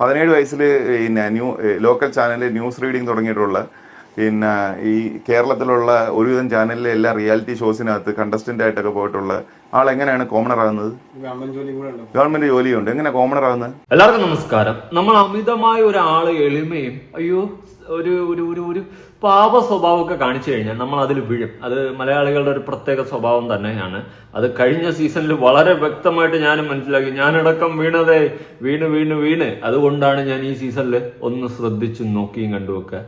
പതിനേഴ് വയസ്സിൽ പിന്നെ ന്യൂ ലോക്കൽ ചാനലിൽ ന്യൂസ് റീഡിംഗ് തുടങ്ങിയിട്ടുള്ള പിന്നെ ഈ കേരളത്തിലുള്ള ഒരുവിധം ചാനലിലെ എല്ലാ റിയാലിറ്റി ഷോസിനകത്ത് കണ്ടസ്റ്റന്റ് ആയിട്ടൊക്കെ പോയിട്ടുള്ള ആൾ എങ്ങനെയാണ് കോമണർ ആകുന്നത്? ഗവൺമെന്റ് ജോലിയുണ്ട്. എങ്ങനെ കോമണർ ആകുന്നത്? എല്ലാവർക്കും നമസ്കാരം. നമ്മൾ അമിതമായ ഒരാൾ എളിമയും അയ്യോ ഒരു ഒരു ഒരു ഒരു പാപ സ്വഭാവമൊക്കെ കാണിച്ചു കഴിഞ്ഞാൽ നമ്മൾ അതിൽ വീഴും. അത് മലയാളികളുടെ ഒരു പ്രത്യേക സ്വഭാവം തന്നെയാണ്. അത് കഴിഞ്ഞ സീസണിൽ വളരെ വ്യക്തമായിട്ട് ഞാനും മനസ്സിലാക്കി ഞാനടക്കം വീണതേ വീണ് വീണ് വീണ്. അതുകൊണ്ടാണ് ഞാൻ ഈ സീസണിൽ ഒന്ന് ശ്രദ്ധിച്ചു നോക്കിയും കണ്ടുമൊക്കെ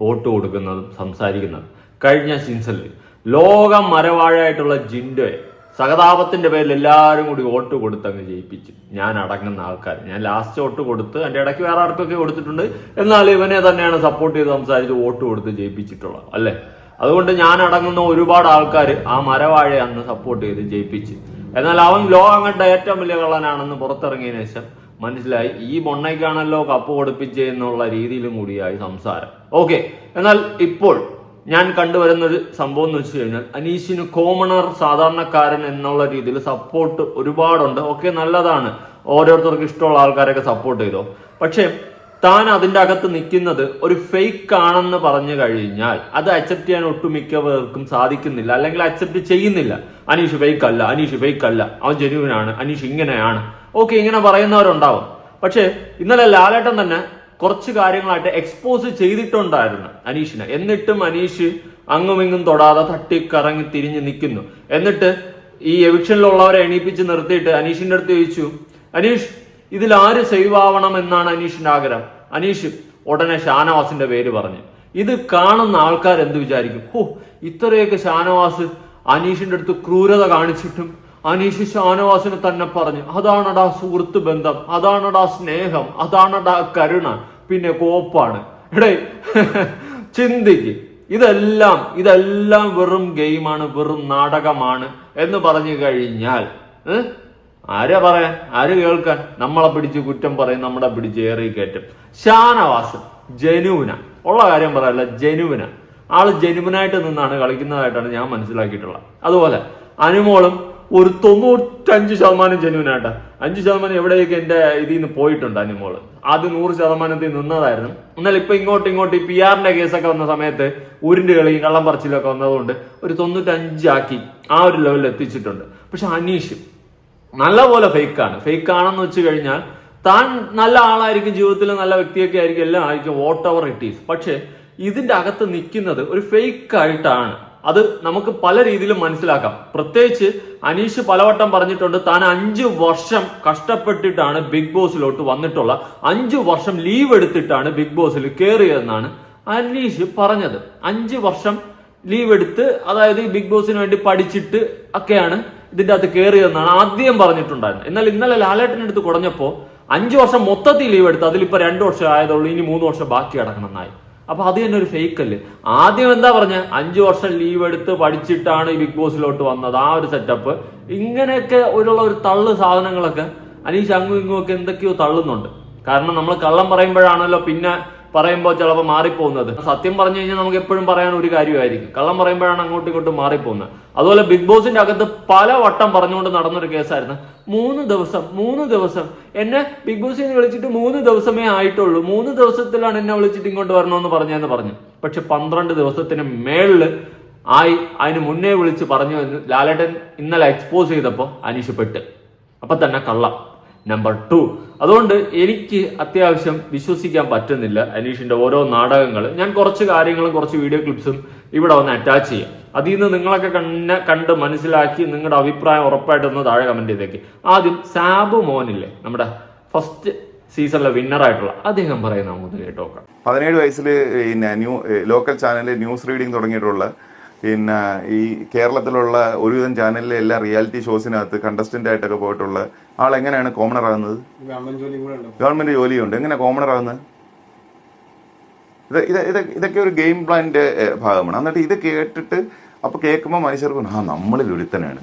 വോട്ട് കൊടുക്കുന്നതും സംസാരിക്കുന്നതും. കഴിഞ്ഞ സീസണിൽ ലോകം മരവാഴയായിട്ടുള്ള ജിൻഡോയെ സഹതാപത്തിന്റെ പേരിൽ എല്ലാവരും കൂടി വോട്ട് കൊടുത്തങ്ങ് ജയിപ്പിച്ചു. ഞാൻ അടങ്ങുന്ന ആൾക്കാർ ഞാൻ ലാസ്റ്റ് വോട്ട് കൊടുത്ത് എന്റെ ഇടയ്ക്ക് വേറെ ആർക്കൊക്കെ കൊടുത്തിട്ടുണ്ട്. എന്നാൽ ഇവനെ തന്നെയാണ് സപ്പോർട്ട് ചെയ്ത് സംസാരിച്ച് വോട്ട് കൊടുത്ത് ജയിപ്പിച്ചിട്ടുള്ളത് അല്ലേ? അതുകൊണ്ട് ഞാൻ അടങ്ങുന്ന ഒരുപാട് ആൾക്കാർ ആ മരവാഴയെ അന്ന് സപ്പോർട്ട് ചെയ്ത് ജയിപ്പിച്ചു. എന്നാൽ അവൻ ലോകം കണ്ട ഏറ്റവും വലിയ കള്ളനാണെന്ന് പുറത്തിറങ്ങിയതിനു ശേഷം മനസ്സിലായി ഈ മൊണ്ണയ്ക്കാണല്ലോ കപ്പ് കൊടുപ്പിച്ചേ എന്നുള്ള രീതിയിലും കൂടിയായി സംസാരം. ഓക്കെ എന്നാൽ ഇപ്പോൾ ഞാൻ കണ്ടുവരുന്ന ഒരു സംഭവം എന്ന് വെച്ച് കഴിഞ്ഞാൽ അനീഷിന് കോമണർ സാധാരണക്കാരൻ എന്നുള്ള രീതിയിൽ സപ്പോർട്ട് ഒരുപാടുണ്ട്. ഓക്കെ നല്ലതാണ്. ഓരോരുത്തർക്ക് ഇഷ്ടമുള്ള ആൾക്കാരൊക്കെ സപ്പോർട്ട് ചെയ്തോ. പക്ഷേ താൻ അതിന്റെ അകത്ത് നിൽക്കുന്നത് ഒരു ഫേക്ക് ആണെന്ന് പറഞ്ഞു കഴിഞ്ഞാൽ അത് അക്സെപ്റ്റ് ചെയ്യാൻ ഒട്ടുമിക്കവർക്കും സാധിക്കുന്നില്ല. അല്ലെങ്കിൽ അക്സെപ്റ്റ് ചെയ്യുന്നില്ല. അനീഷ് ഫേക്ക് അല്ല അനീഷ് ഫേക്ക് അല്ല. അവൻ ജെനുവിനാണ് അനീഷ് ഇങ്ങനെയാണ്. ഓക്കെ ഇങ്ങനെ പറയുന്നവരുണ്ടാവും. പക്ഷേ ഇന്നലെ ലാലേട്ടൻ തന്നെ കുറച്ച് കാര്യങ്ങളായിട്ട് എക്സ്പോസ് ചെയ്തിട്ടുണ്ടായിരുന്നു അനീഷിനെ. എന്നിട്ടും അനീഷ് അങ്ങും ഇങ്ങും തൊടാതെ തട്ടി കറങ്ങി തിരിഞ്ഞ് നിൽക്കുന്നു. എന്നിട്ട് ഈ എവിക്ഷനിലുള്ളവരെ എണീപ്പിച്ച് നിർത്തിയിട്ട് അനീഷിന്റെ അടുത്ത് ചോദിച്ചു അനീഷ് ഇതിൽ ആര് സേവ് ആവണം എന്നാണ് അനീഷിന്റെ ആഗ്രഹം? അനീഷ് ഉടനെ ഷാനവാസിന്റെ പേര് പറഞ്ഞു. ഇത് കാണുന്ന ആൾക്കാർ എന്ത് വിചാരിക്കും? ഓ ഇത്രയൊക്കെ ഷാനവാസ് അനീഷിന്റെ അടുത്ത് ക്രൂരത കാണിച്ചിട്ടും അനീഷ് ഷാനവാസിന് തന്നെ പറഞ്ഞു അതാണടാ സുഹൃത്ത് ബന്ധം അതാണടാ സ്നേഹം അതാണടാ കരുണ പിന്നെ കോപ്പാണ്. എടേ ചിന്തിക്ക്. ഇതെല്ലാം ഇതെല്ലാം വെറും ഗെയിമാണ് വെറും നാടകമാണ് എന്ന് പറഞ്ഞു കഴിഞ്ഞാൽ? ആരാ പറയാൻ ആര് കേൾക്കാൻ? നമ്മളെ പിടിച്ച് കുറ്റം പറയും നമ്മളെ പിടിച്ച് ഏറി കയറ്റും. ഷാനവാസ് ജനുവിന. ഉള്ള കാര്യം പറയല്ല ജനുവിന. ആൾ ജനുവിനായിട്ട് നിന്നാണ് കളിക്കുന്നതായിട്ടാണ് ഞാൻ മനസ്സിലാക്കിയിട്ടുള്ളത്. അതുപോലെ അനുമോളും ഒരു തൊണ്ണൂറ്റഞ്ച് ശതമാനം ജനുവിനായിട്ടാ അഞ്ച് ശതമാനം എവിടെയൊക്കെ എന്റെ ഇതിൽ നിന്ന് പോയിട്ടുണ്ട് അനുമോൾ ആദ്യം നൂറ് ശതമാനത്തിൽ നിന്നതായിരുന്നു. എന്നാൽ ഇപ്പൊ ഇങ്ങോട്ട് ഇങ്ങോട്ട് ഈ പി ആറിന്റെ കേസൊക്കെ വന്ന സമയത്ത് ഉരുണ്ട് കളിയും കള്ളം പറച്ചിലൊക്കെ വന്നതുകൊണ്ട് ഒരു തൊണ്ണൂറ്റഞ്ചാക്കി ആ ഒരു ലെവലിൽ എത്തിച്ചിട്ടുണ്ട്. പക്ഷെ അനീഷ് നല്ലപോലെ ഫേക്ക് ആണ്. ഫേക്ക് ആണെന്ന് വെച്ച് കഴിഞ്ഞാൽ താൻ നല്ല ആളായിരിക്കും ജീവിതത്തിൽ നല്ല വ്യക്തിയൊക്കെ ആയിരിക്കും എല്ലാം ആയിരിക്കും വോട്ട് അവർ ഇറ്റ് ഈസ് പക്ഷേ ഇതിന്റെ അകത്ത് നിൽക്കുന്നത് ഒരു ഫേക്ക് ആയിട്ടാണ്. അത് നമുക്ക് പല രീതിയിലും മനസ്സിലാക്കാം. പ്രത്യേകിച്ച് അനീഷ് പലവട്ടം പറഞ്ഞിട്ടുണ്ട് താൻ അഞ്ചു വർഷം കഷ്ടപ്പെട്ടിട്ടാണ് ബിഗ് ബോസിലോട്ട് വന്നിട്ടുള്ള അഞ്ചു വർഷം ലീവ് എടുത്തിട്ടാണ് ബിഗ് ബോസിൽ കയറിയതെന്നാണ് അനീഷ് പറഞ്ഞത്. അഞ്ചു വർഷം ലീവ് എടുത്ത് അതായത് ബിഗ് ബോസിന് വേണ്ടി പഠിച്ചിട്ട് ഒക്കെയാണ് ഇതിന്റെ അകത്ത് കയറിയതെന്നാണ് ആദ്യം പറഞ്ഞിട്ടുണ്ടായിരുന്നത്. എന്നാൽ ഇന്നലെ ലാലേട്ടനെടുത്ത് കുറഞ്ഞപ്പോ അഞ്ചു വർഷം മൊത്തത്തിൽ ലീവ് എടുത്ത് അതിലിപ്പോ രണ്ടു വർഷം ആയതുള്ളൂ ഇനി മൂന്ന് വർഷം ബാക്കി കിടക്കണമെന്നായി അപ്പൊ അത് തന്നെ ഒരു ഫേക്ക് അല്ലേ? ആദ്യം എന്താ പറഞ്ഞ? അഞ്ചു വർഷം ലീവ് എടുത്ത് പഠിച്ചിട്ടാണ് ഈ ബിഗ് ബോസിലോട്ട് വന്നത്. ആ ഒരു സെറ്റപ്പ് ഇങ്ങനെയൊക്കെ ഉള്ള ഒരു തള്ളു സാധനങ്ങളൊക്കെ അനീഷ് അങ്ങും ഇങ്ങും ഒക്കെ എന്തൊക്കെയോ തള്ളുന്നുണ്ട്. കാരണം നമ്മൾ കള്ളം പറയുമ്പോഴാണല്ലോ പിന്നെ പറയുമ്പോൾ ചിലപ്പോൾ മാറിപ്പോകുന്നത് സത്യം പറഞ്ഞു കഴിഞ്ഞാൽ നമുക്ക് എപ്പോഴും പറയാൻ ഒരു കാര്യമായിരിക്കും. കള്ളം പറയുമ്പോഴാണ് അങ്ങോട്ടും ഇങ്ങോട്ടും മാറിപ്പോകുന്നത് അതുപോലെ ബിഗ് ബോസിന്റെ അകത്ത് പല വട്ടം പറഞ്ഞുകൊണ്ട് നടന്നൊരു കേസായിരുന്നു. മൂന്ന് ദിവസം മൂന്ന് ദിവസം. എന്നെ ബിഗ് ബോസിൽ നിന്ന് വിളിച്ചിട്ട് മൂന്ന് ദിവസമേ ആയിട്ടുള്ളൂ. മൂന്ന് ദിവസത്തിലാണ് എന്നെ വിളിച്ചിട്ട് ഇങ്ങോട്ട് വരണമെന്ന് പറഞ്ഞെന്ന് പറഞ്ഞു. പക്ഷെ പന്ത്രണ്ട് ദിവസത്തിന് മേളിൽ ആയി അതിന് മുന്നേ വിളിച്ച് പറഞ്ഞു എന്ന് ലാലേട്ടൻ ഇന്നലെ എക്സ്പോസ് ചെയ്തപ്പോൾ അനീഷ് പെട്ട്. അപ്പൊ തന്നെ കള്ളം. നമ്പർ ടു അതുകൊണ്ട് എനിക്ക് അത്യാവശ്യം വിശ്വസിക്കാൻ പറ്റുന്നില്ല അനീഷിന്റെ ഓരോ നാടകങ്ങൾ. ഞാൻ കുറച്ച് കാര്യങ്ങളും കുറച്ച് വീഡിയോ ക്ലിപ്സും ഇവിടെ വന്ന് അറ്റാച്ച് ചെയ്യാം. അതിൽ നിന്ന് നിങ്ങളൊക്കെ കണ്ണ കണ്ട് മനസ്സിലാക്കി നിങ്ങളുടെ അഭിപ്രായം ഉറപ്പായിട്ട് ഒന്ന് താഴെ കമന്റ് ചെയ്തേക്ക്. ആദ്യം സാബു മോനില്ലേ നമ്മുടെ ഫസ്റ്റ് സീസണിലെ വിന്നർ ആയിട്ടുള്ള അദ്ദേഹം പറയുന്ന നമുക്ക് കേട്ടോക്കാം. പതിനേഴ് വയസ്സിൽ ന്യൂ ലോക്കൽ ചാനലിൽ ന്യൂസ് റീഡിംഗ് തുടങ്ങിയിട്ടുള്ള പിന്നെ ഈ കേരളത്തിലുള്ള ഒരുവിധം ചാനലിലെ എല്ലാ റിയാലിറ്റി ഷോസിനകത്ത് കണ്ടസ്റ്റന്റ് ആയിട്ടൊക്കെ പോയിട്ടുള്ള ആൾ എങ്ങനെയാണ് കോമണർ ആകുന്നത്? ഗവൺമെന്റ് ജോലിയുണ്ട്. എങ്ങനെ കോമണർ ആകുന്നത്? ഇത് ഇത് ഇത് ഇതൊക്കെ ഒരു ഗെയിം പ്ലാനിന്റെ ഭാഗമാണ്. എന്നിട്ട് ഇത് കേട്ടിട്ട് അപ്പൊ കേൾക്കുമ്പോൾ മനുഷ്യർക്ക് ആ നമ്മളിൽ ഒരുത്തനാണ്.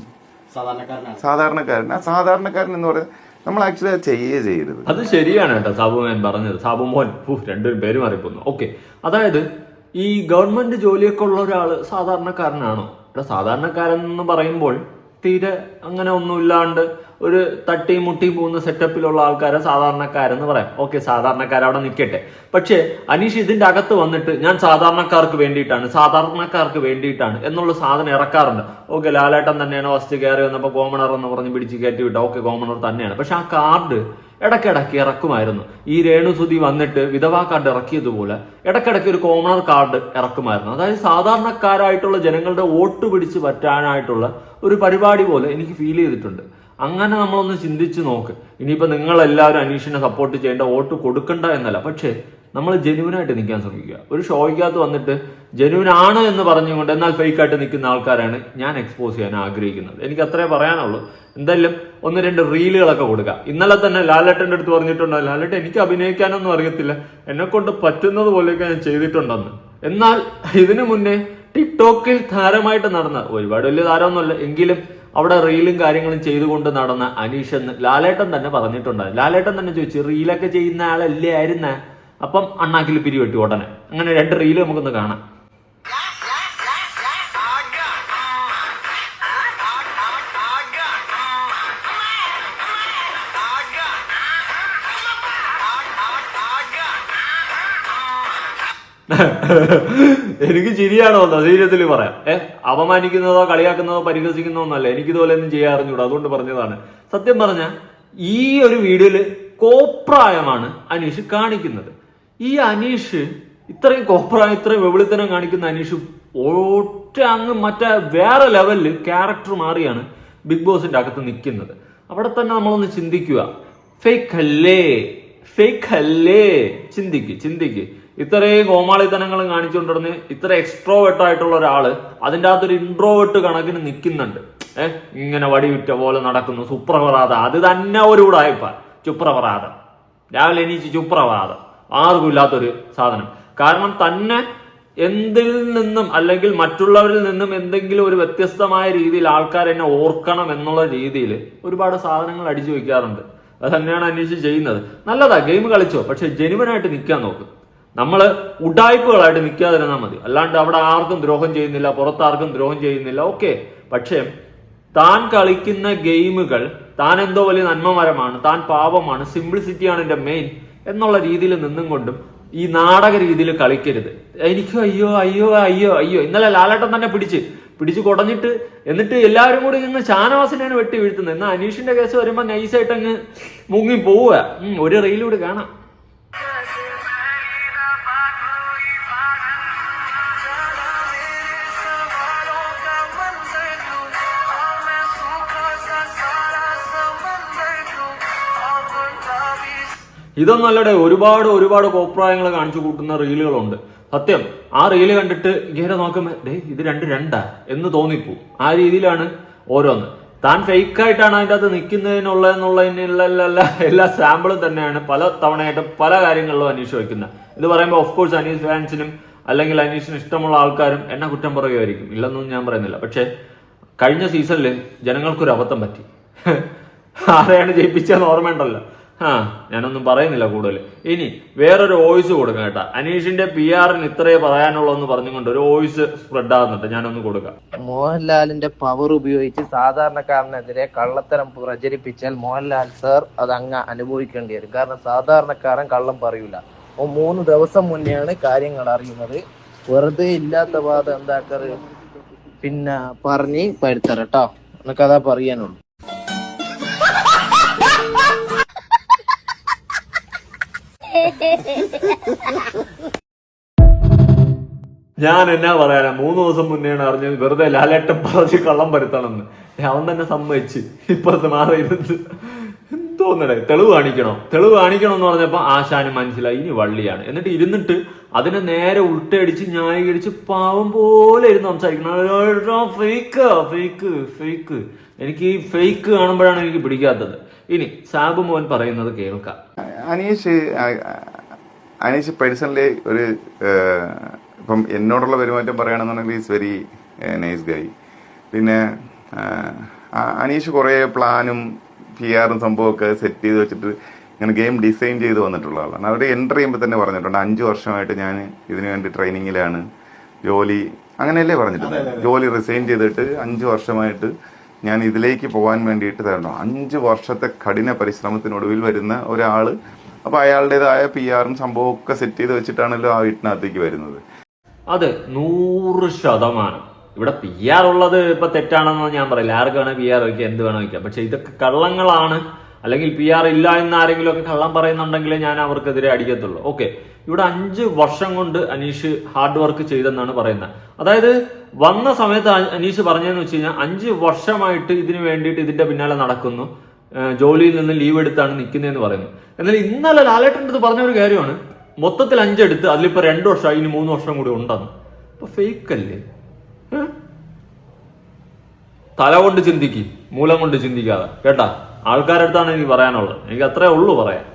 സാധാരണക്കാരൻ. ആ സാധാരണക്കാരൻ എന്ന് പറയുന്നത് നമ്മൾ ആക്ച്വലി അത് ചെയ്യേ ചെയ്യരുത്. അത് ശരിയാണ് കേട്ടോ സാബു മോൻ പറഞ്ഞത്. സാബു മോൻ രണ്ടുപേരും പേര് മാറിപ്പോന്നു. ഓക്കെ അതായത് ഈ ഗവൺമെന്റ് ജോലിയൊക്കെ ഉള്ള ഒരാൾ സാധാരണക്കാരനാണോ. ഇവിടെ സാധാരണക്കാരൻ എന്ന് പറയുമ്പോൾ തീരെ അങ്ങനെ ഒന്നുമില്ലാണ്ട് ഒരു തട്ടി മുട്ടി പോകുന്ന സെറ്റപ്പിലുള്ള ആൾക്കാരെ സാധാരണക്കാരെന്ന് പറയാം. ഓക്കെ സാധാരണക്കാർ അവിടെ നിൽക്കട്ടെ. പക്ഷേ അനീഷ് ഇതിന്റെ അകത്ത് വന്നിട്ട് ഞാൻ സാധാരണക്കാർക്ക് വേണ്ടിയിട്ടാണ് സാധാരണക്കാർക്ക് വേണ്ടിയിട്ടാണ് എന്നുള്ള സാധനം ഇറക്കാറുണ്ട്. ഓക്കെ ലാലേട്ടൻ തന്നെയാണ് ഫസ്റ്റ് കയറി വന്നപ്പോൾ കോമണർ എന്ന് പറഞ്ഞ് പിടിച്ച് കയറ്റി വിട്ടോ. ഓക്കെ കോമണർ തന്നെയാണ്. പക്ഷെ ആ കാർഡ് ഇടയ്ക്കിടയ്ക്ക് ഇറക്കുമായിരുന്നു. ഈ രേണുസുതി വന്നിട്ട് വിധവാ കാർഡ് ഇറക്കിയതുപോലെ ഇടയ്ക്കിടയ്ക്ക് ഒരു കോമണർ കാർഡ് ഇറക്കുമായിരുന്നു. അതായത് സാധാരണക്കാരായിട്ടുള്ള ജനങ്ങളുടെ വോട്ട് പിടിച്ച് പറ്റാനായിട്ടുള്ള ഒരു പരിപാടി പോലെ എനിക്ക് ഫീൽ ചെയ്തിട്ടുണ്ട്. അങ്ങനെ നമ്മളൊന്ന് ചിന്തിച്ച് നോക്ക്. ഇനിയിപ്പോൾ നിങ്ങളെല്ലാവരും അനീഷിനെ സപ്പോർട്ട് ചെയ്യേണ്ട വോട്ട് കൊടുക്കണ്ട എന്നല്ല. പക്ഷേ നമ്മൾ ജെനുവിനായിട്ട് നിൽക്കാൻ ശ്രമിക്കുക. ഒരു ഷോയ്ക്കകത്ത് വന്നിട്ട് ജെനുവിൻ ആണ് എന്ന് പറഞ്ഞുകൊണ്ട് എന്നാൽ ഫേക്ക് ആയിട്ട് നിൽക്കുന്ന ആൾക്കാരാണ് ഞാൻ എക്സ്പോസ് ചെയ്യാൻ ആഗ്രഹിക്കുന്നത്. എനിക്ക് അത്രേ പറയാനുള്ളൂ. എന്തായാലും ഒന്ന് രണ്ട് റീലുകളൊക്കെ കൊടുക്കുക ഇന്നലെ തന്നെ ലാലേട്ടന്റെ അടുത്ത് പറഞ്ഞിട്ടുണ്ടോ? ലാലേട്ടൻ എനിക്ക് അഭിനയിക്കാനൊന്നും അറിയത്തില്ല. എന്നെ കൊണ്ട് പറ്റുന്നത് പോലെയൊക്കെ ഞാൻ ചെയ്തിട്ടുണ്ടെന്ന്. എന്നാൽ ഇതിനു മുന്നേ ടിക്ടോക്കിൽ താരമായിട്ട് നടന്ന ഒരുപാട് വലിയ താരമൊന്നുമല്ല എങ്കിലും അവിടെ റീലും കാര്യങ്ങളും ചെയ്തുകൊണ്ട് നടന്ന അനീഷ് എന്ന് ലാലേട്ടൻ തന്നെ പറഞ്ഞിട്ടുണ്ടായിരുന്നു. ലാലേട്ടൻ തന്നെ ചോദിച്ചു റീലൊക്കെ ചെയ്യുന്ന ആളല്ലേ ആയിരുന്നേ? അപ്പം അണ്ണാക്കിൽ പിരിവെട്ടി ഉടനെ. അങ്ങനെ രണ്ട് റീൽ നമുക്കൊന്ന് കാണാം. എനിക്ക് ശരിയാണോ വന്നത് ശരീരത്തിൽ പറയാം. ഏ അപമാനിക്കുന്നതോ കളിയാക്കുന്നതോ പരിഹസിക്കുന്നതോ ഒന്നല്ല എനിക്കിതുപോലെ ഒന്നും ചെയ്യാൻ അറിഞ്ഞൂടാ. അതുകൊണ്ട് പറഞ്ഞതാണ്. സത്യം പറഞ്ഞ ഈ ഒരു വീഡിയോയിൽ കോപ്രായമാണ് അനീഷ് കാണിക്കുന്നത്. ഈ അനീഷ് ഇത്രയും കോപ്പറായി ഇത്രയും വെവിളിത്തനം കാണിക്കുന്ന അനീഷ് ഒറ്റ അങ്ങ് മറ്റേ വേറെ ലെവലിൽ ക്യാരക്ടർ മാറിയാണ് ബിഗ് ബോസിന്റെ അകത്ത് നിൽക്കുന്നത്. അവിടെ തന്നെ നമ്മളൊന്ന് ചിന്തിക്കുക. ഫേക്ക് അല്ലേ? ഫേക്ക് അല്ലേ? ചിന്തിക്ക് ചിന്തിക്ക്. ഇത്രയും കോമാളിത്തനങ്ങളും കാണിച്ചുകൊണ്ടിരുന്ന് ഇത്ര എക്സ്ട്രോവേർട്ട് ആയിട്ടുള്ള ഒരാൾ അതിന്റെ അകത്തൊരു ഇൻട്രോവേർട്ട് കണക്കിന് നിൽക്കുന്നുണ്ട്. ഏഹ് ഇങ്ങനെ വടിവിറ്റ പോലെ നടക്കുന്നു. സുപ്രഭാതം. അത് തന്നെ ഒരു ഉടായ്പ. ചുപ്രഭാതം. രാവിലെ എണീച്ച് ചുപ്രഭാതം. ആർക്കും ഇല്ലാത്തൊരു സാധനം. കാരണം തന്നെ എന്തിൽ നിന്നും അല്ലെങ്കിൽ മറ്റുള്ളവരിൽ നിന്നും എന്തെങ്കിലും ഒരു വ്യത്യസ്തമായ രീതിയിൽ ആൾക്കാർ എന്നെ ഓർക്കണം എന്നുള്ള രീതിയിൽ ഒരുപാട് സാധനങ്ങൾ അടിച്ചു വയ്ക്കാറുണ്ട്. അത് തന്നെയാണ് അന്വേഷിച്ച് ചെയ്യുന്നത്? നല്ലതാ ഗെയിം കളിച്ചോ പക്ഷെ ജെനുവനായിട്ട് നിൽക്കാൻ നോക്ക്. നമ്മൾ ഉഡായ്പകളായിട്ട് നിൽക്കാതിരുന്നാൽ മതി. അല്ലാണ്ട് അവിടെ ആർക്കും ദ്രോഹം ചെയ്യുന്നില്ല പുറത്ത് ആർക്കും ദ്രോഹം ചെയ്യുന്നില്ല ഓക്കെ. പക്ഷേ താൻ കളിക്കുന്ന ഗെയിമുകൾ താൻ എന്തോ വലിയ നന്മമരമാണ് താൻ പാപമാണ് സിംപ്ലിസിറ്റിയാണ് എന്റെ മെയിൻ എന്നുള്ള രീതിയിൽ നിന്നും കൊണ്ടും ഈ നാടക രീതിയിൽ കളിക്കരുത്. എനിക്ക് അയ്യോ അയ്യോ അയ്യോ അയ്യോ. ഇന്നലെ ലാലേട്ടൻ തന്നെ പിടിച്ച് പിടിച്ച് കുടഞ്ഞിട്ട് എന്നിട്ട് എല്ലാവരും കൂടി ഇന്ന് ഷാനവാസിനെയാണ് വെട്ടി വീഴ്ത്തുന്നത്. എന്നാൽ അനീഷിന്റെ കേസ് വരുമ്പോൾ നൈസായിട്ട് അങ്ങ് മുങ്ങി പോവുക. ഒരു റീലൂടെ കാണാം. ഇതൊന്നും അല്ലടെ ഒരുപാട് ഒരുപാട് കോപ്രായങ്ങൾ കാണിച്ചു കൂട്ടുന്ന റീലുകളുണ്ട്. സത്യം ആ റീൽ കണ്ടിട്ട് ഇങ്ങനെ നോക്കുമ്പോൾ ഡേ ഇത് രണ്ട് രണ്ടാ എന്ന് തോന്നിപ്പോ ആ രീതിയിലാണ് ഓരോന്ന്. താൻ ഫേക്കായിട്ടാണ് അതിന്റെ അകത്ത് നിൽക്കുന്നതിനുള്ള എന്നുള്ളതിനുള്ള എല്ലാ സാമ്പിളും തന്നെയാണ് പല തവണയായിട്ട് പല കാര്യങ്ങളിലും അനീഷ് വയ്ക്കുന്നത് ഇത് പറയുമ്പോൾ ഓഫ് കോഴ്സ് അനീഷ് ഫാൻസിനും അല്ലെങ്കിൽ അനീഷിന് ഇഷ്ടമുള്ള ആൾക്കാരും എന്നെ കുറ്റം പറയുമായിരിക്കും ഇല്ലെന്നൊന്നും ഞാൻ പറയുന്നില്ല. പക്ഷേ കഴിഞ്ഞ സീസണിൽ ജനങ്ങൾക്കൊരു അബദ്ധം പറ്റി. ആരെയാണ് ജയിപ്പിച്ചതെന്ന് ഓർമ്മയുണ്ടല്ലോ. ആ ഞാനൊന്നും പറയുന്നില്ല കൂടുതൽ. ഇനി വേറൊരു വോയിസ് കൊടുക്കാം കേട്ടാ. അനീഷിന്റെ പി ആറിന് ഇത്രയേ പറയാനുള്ളൂ എന്ന് പറഞ്ഞുകൊണ്ട് ഒരു വോയിസ് സ്പ്രെഡ് ആകുന്നുണ്ട് ഞാനൊന്ന് കൊടുക്കാം. മോഹൻലാലിന്റെ പവർ ഉപയോഗിച്ച് സാധാരണക്കാരനെതിരെ കള്ളത്തരം പ്രചരിപ്പിച്ചാൽ മോഹൻലാൽ സർ അത് അങ്ങ് അനുഭവിക്കേണ്ടി വരും. കാരണം സാധാരണക്കാരൻ കള്ളം പറയൂല. അപ്പൊ മൂന്ന് ദിവസം മുന്നെയാണ് കാര്യങ്ങൾ അറിയുന്നത്. വെറുതെ ഇല്ലാത്ത വാദം എന്താക്കാറ് പിന്നെ പറഞ്ഞ് പരുത്തരട്ടോ എനിക്കതാ പറയാനുള്ളൂ. ഞാൻ എന്നാ പറയാനാ? മൂന്ന് ദിവസം മുന്നെയാണ് അറിഞ്ഞത് വെറുതെ ലാലേട്ടൻ പറഞ്ഞ് കള്ളം പരുത്തണമെന്ന്. അവൻ തന്നെ സമ്മതിച്ച്. ഇപ്പുറത്ത് മാറിയിരുന്നത് എന്തോന്നടേ? തെളിവ് കാണിക്കണോ? തെളിവ് കാണിക്കണം എന്ന് പറഞ്ഞപ്പോ ആശാന് മനസ്സിലായി. ഇനി വള്ളിയാണ്. എന്നിട്ട് ഇരുന്നിട്ട് അതിനെ നേരെ ഉൾട്ടടിച്ച് ന്യായീകരിച്ച് പാവം പോലെ ഇരുന്ന് സംസാരിക്കണം. ഫേക്ക് ഫേക്ക് ഫേക്ക് എനിക്ക് ഈ ഫേക്ക് കാണുമ്പോഴാണ് എനിക്ക് പിടിക്കാത്തത്. ഇനി സാബു മോൻ പറയുന്നത് കേൾക്കാം. അനീഷ് അനീഷ് പേഴ്സണലി ഒരു ഇപ്പം എന്നോടുള്ള പെരുമാറ്റം പറയുകയാണെന്നുണ്ടെങ്കിൽ ഈസ് വെരി നൈസ് ഗായി പിന്നെ അനീഷ് കുറേ പ്ലാനും പി ആറും സംഭവമൊക്കെ സെറ്റ് ചെയ്ത് വെച്ചിട്ട് ഇങ്ങനെ ഗെയിം ഡിസൈൻ ചെയ്ത് വന്നിട്ടുള്ള ആളാണ്. അവർ എന്റർ ചെയ്യുമ്പോൾ തന്നെ പറഞ്ഞിട്ടുണ്ട് അഞ്ച് വർഷമായിട്ട് ഞാൻ ഇതിനു വേണ്ടി ട്രെയിനിങ്ങിലാണ് ജോലി അങ്ങനെയല്ലേ പറഞ്ഞിട്ടുണ്ട് ജോലി റിസൈൻ ചെയ്തിട്ട് അഞ്ച് വർഷമായിട്ട് ഞാൻ ഇതിലേക്ക് പോകാൻ വേണ്ടിയിട്ട് തരണം അഞ്ച് വർഷത്തെ കഠിന പരിശ്രമത്തിനൊടുവിൽ വരുന്ന ഒരാൾ അപ്പൊ അയാളുടേതായ പി ആറും സംഭവം ഒക്കെ സെറ്റ് ചെയ്ത് വെച്ചിട്ടാണല്ലോ ആ വീട്ടിനകത്തേക്ക് വരുന്നത്. അതെ നൂറ് ശതമാനം. ഇവിടെ പി ആർ ഉള്ളത് ഇപ്പൊ തെറ്റാണെന്ന് ഞാൻ പറയില്ല. ആർക്ക് വേണേ പി ആർ വയ്ക്കാം എന്ത് വേണോ വയ്ക്കാം. പക്ഷെ ഇതൊക്കെ കള്ളങ്ങളാണ്. അല്ലെങ്കിൽ പി ആർ ഇല്ല എന്ന് ആരെങ്കിലും ഒക്കെ കള്ളം പറയുന്നുണ്ടെങ്കിൽ ഞാൻ അവർക്കെതിരെ അടിക്കത്തുള്ളൂ. ഓക്കെ ഇവിടെ അഞ്ച് വർഷം കൊണ്ട് അനീഷ് ഹാർഡ് വർക്ക് ചെയ്തെന്നാണ് പറയുന്നത്. അതായത് വന്ന സമയത്ത് അനീഷ് പറഞ്ഞതെന്ന് വെച്ച് കഴിഞ്ഞാൽ അഞ്ച് വർഷമായിട്ട് ഇതിനു വേണ്ടിയിട്ട് ഇതിന്റെ പിന്നാലെ നടക്കുന്നു. ജോലിയിൽ നിന്ന് ലീവ് എടുത്താണ് നിൽക്കുന്നതെന്ന് പറയുന്നു. എന്നാൽ ഇന്നലെ ലാലേട്ടന്റെ പറഞ്ഞ ഒരു കാര്യമാണ്. മൊത്തത്തിൽ അഞ്ചെടുത്ത് അതിലിപ്പോ രണ്ട് വർഷം ഇനി മൂന്ന് വർഷം കൂടി ഉണ്ടെന്ന്. അപ്പൊ ഫേക്ക് അല്ലേ? തല കൊണ്ട് ചിന്തിക്ക് മൂലം കൊണ്ട് ചിന്തിക്കാതെ. കേട്ടാ? ആൾക്കാരുടെ അടുത്താണ് എനിക്ക് പറയാനുള്ളത്. എനിക്ക് അത്രേ ഉള്ളൂ പറയാൻ.